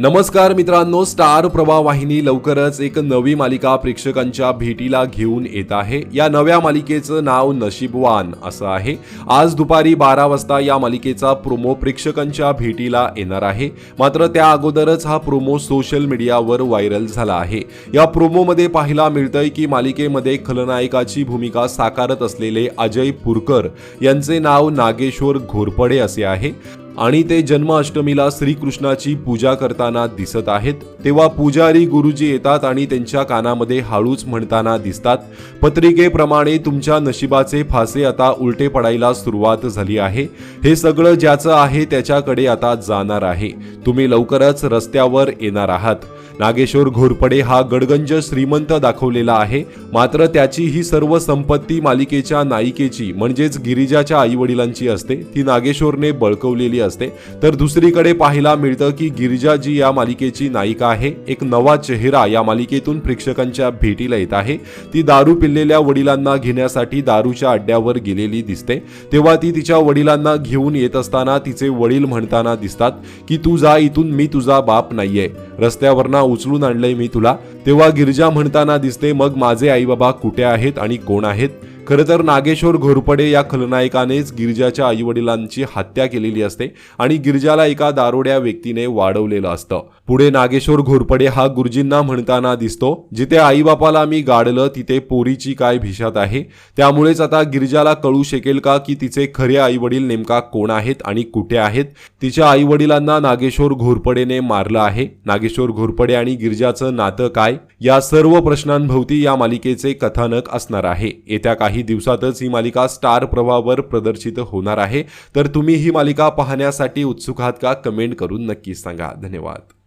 नमस्कार मित्रांनो स्टार प्रवाह वाहिनी लवकरच एक नवी मालिका प्रेक्षकांच्या भेटीला घेऊन येत आहे. या नव्या मालिकेचं नाव नशीबवान असं आहे. आज दुपारी बारा वाजता या मालिकेचा प्रोमो प्रेक्षकांच्या भेटीला येणार आहे. मात्र त्या अगोदरच हा प्रोमो सोशल मीडियावर व्हायरल झाला आहे. या प्रोमोमध्ये पाहायला मिळतंय की मालिकेमध्ये खलनायकाची भूमिका साकारत असलेले अजय पुरकर यांचे नाव नागेश्वर घोरपडे असे आहे. आणि ते जन्माष्टमीला श्रीकृष्णाची पूजा करताना दिसत आहेत. तेव्हा पुजारी गुरुजी येतात आणि त्यांच्या कानामध्ये हळूच म्हणताना दिसतात पत्रिकेप्रमाणे तुमच्या नशिबाचे फासे आता उलटे पडायला सुरुवात झाली आहे. हे सगळं ज्याचं आहे त्याच्याकडे आता जाणार आहे. तुम्ही लवकरच रस्त्यावर येणार आहात. नागेश्वर घोरपडे हा गडगंज श्रीमंत दाखवलेला आहे. मात्र त्याची ही सर्व संपत्ती मालिकेच्या नायिकेची म्हणजेच गिरिजाच्या आई वडिलांची असते ती नागेश्वरने बळकवलेली असते. तर दुसरीकडे पाहायला मिळतं की गिरिजा जी या मालिकेची नायिका आहे. एक नवा चेहरा या मालिकेतून प्रेक्षकांच्या भेटीला येत आहे. ती दारू पिल्लेल्या वडिलांना घेण्यासाठी दारूच्या अड्ड्यावर गेलेली दिसते. तेव्हा ती तिच्या वडिलांना घेऊन येत असताना तिचे वडील म्हणताना दिसतात की तू जा इथून मी तुझा बाप नाहीये. रस्त्यावरना उचलून आणलंय मी तुला. तेव्हा गिरिजा म्हणताना दिसते मग माझे आई बाबा कुठे आहेत आणि कोण आहेत? खरं तर नागेश्वर घोरपडे या खलनायकानेच गिरजाच्या आईवडिलांची हत्या केलेली असते आणि गिरजाला एका दारोड्या व्यक्तीने वाढवलेलं असतं. पुढे नागेश्वर घोरपडे हा गुरुजींना म्हणताना दिसतो जिथे आईबापाला मी गाडलं तिथे पोरीची काय भिशात आहे? त्यामुळेच आता गिरजाला कळू शकेल का की तिचे खरे आईवडील नेमका कोण आहेत आणि कुठे आहेत? तिच्या आईवडिलांना नागेश्वर घोरपडेने मारलं आहे. नागेश्वर घोरपडे आणि गिरजाचं नातं काय? या सर्व प्रश्नांभोवती या मालिकेचे कथानक असणार आहे. येत्या काही काही दिवसातच ही मालिका स्टार प्रवाहावर प्रदर्शित होणार आहे. तर तुम्ही ही मालिका पाहण्यासाठी उत्सुक आहात का? कमेंट करून नक्की सांगा. धन्यवाद.